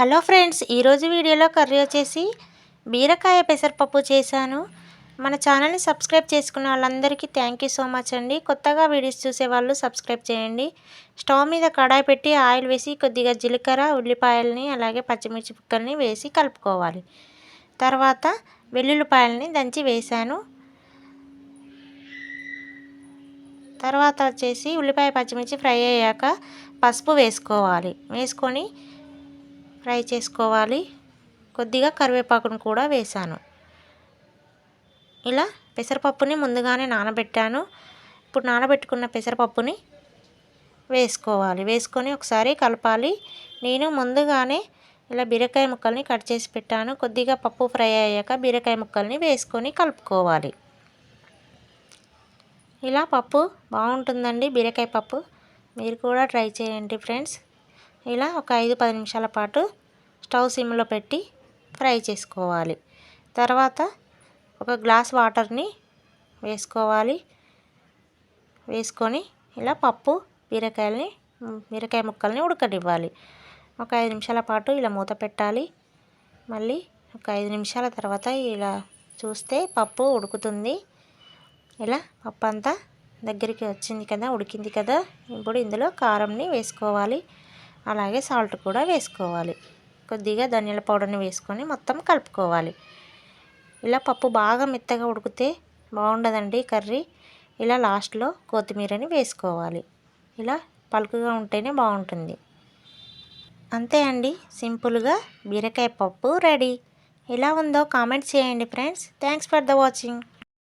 Hello friends ఈరోజు వీడియోలో curry వచ్చేసి బీరకాయ పెసరపప్పు చేశాను. మన ఛానల్ని సబ్స్క్రైబ్ చేసుకున్న వాళ్ళందరికీ థ్యాంక్ యూ సో మచ్ అండి. కొత్తగా వీడియోస్ చూసేవాళ్ళు సబ్స్క్రైబ్ చేయండి. స్టవ్ మీద కడాయి పెట్టి ఆయిల్ వేసి కొద్దిగా జీలకర్ర ఉల్లిపాయలని అలాగే పచ్చిమిర్చి పుక్కల్ని వేసి కలుపుకోవాలి. తర్వాత వెల్లుల్లిపాయలని దంచి వేశాను. తర్వాత వచ్చేసి ఉల్లిపాయ పచ్చిమిర్చి ఫ్రై అయ్యాక పసుపు వేసుకోవాలి. వేసుకొని ఫ్రై చేసుకోవాలి. కొద్దిగా కరివేపాకును కూడా వేసాను ఇలా పెసరపప్పుని ముందుగానే నానబెట్టాను. ఇప్పుడు నానబెట్టుకున్న పెసరపప్పుని వేసుకోవాలి. వేసుకొని ఒకసారి కలపాలి. నేను ముందుగానే ఇలా బీరకాయ ముక్కల్ని కట్ చేసి పెట్టాను. కొద్దిగా పప్పు ఫ్రై అయ్యాక బీరకాయ ముక్కల్ని వేసుకొని కలుపుకోవాలి. ఇలా పప్పు బాగుంటుందండి. బీరకాయ పప్పు మీరు కూడా ట్రై చేయండి ఫ్రెండ్స్. ఇలా ఒక ఐదు పది నిమిషాల పాటు స్టవ్ సిమ్లో పెట్టి ఫ్రై చేసుకోవాలి. తర్వాత ఒక గ్లాస్ వాటర్ని వేసుకోవాలి. వేసుకొని ఇలా పప్పు బీరకాయలని బీరకాయ ముక్కల్ని ఉడకనివ్వాలి. ఒక ఐదు నిమిషాల పాటు ఇలా మూత పెట్టాలి. మళ్ళీ ఒక ఐదు నిమిషాల తర్వాత ఇలా చూస్తే పప్పు ఉడుకుతుంది. ఇలా పప్పు అంతా దగ్గరికి వచ్చింది కదా ఉడికింది కదా ఇప్పుడు ఇందులో కారంని వేసుకోవాలి. అలాగే సాల్ట్ కూడా వేసుకోవాలి. కొద్దిగా ధనియాల పౌడర్ని వేసుకొని మొత్తం కలుపుకోవాలి. ఇలా పప్పు బాగా మెత్తగా ఉడికితే బాగుండదండి కర్రీ. ఇలా లాస్ట్లో కొత్తిమీరని వేసుకోవాలి. ఇలా పలుకుగా ఉంటేనే బాగుంటుంది. అంతే అండి. సింపుల్గా బీరకాయ పప్పు రెడీ. ఎలా ఉందో కామెంట్ చేయండి friends. Thanks for the watching.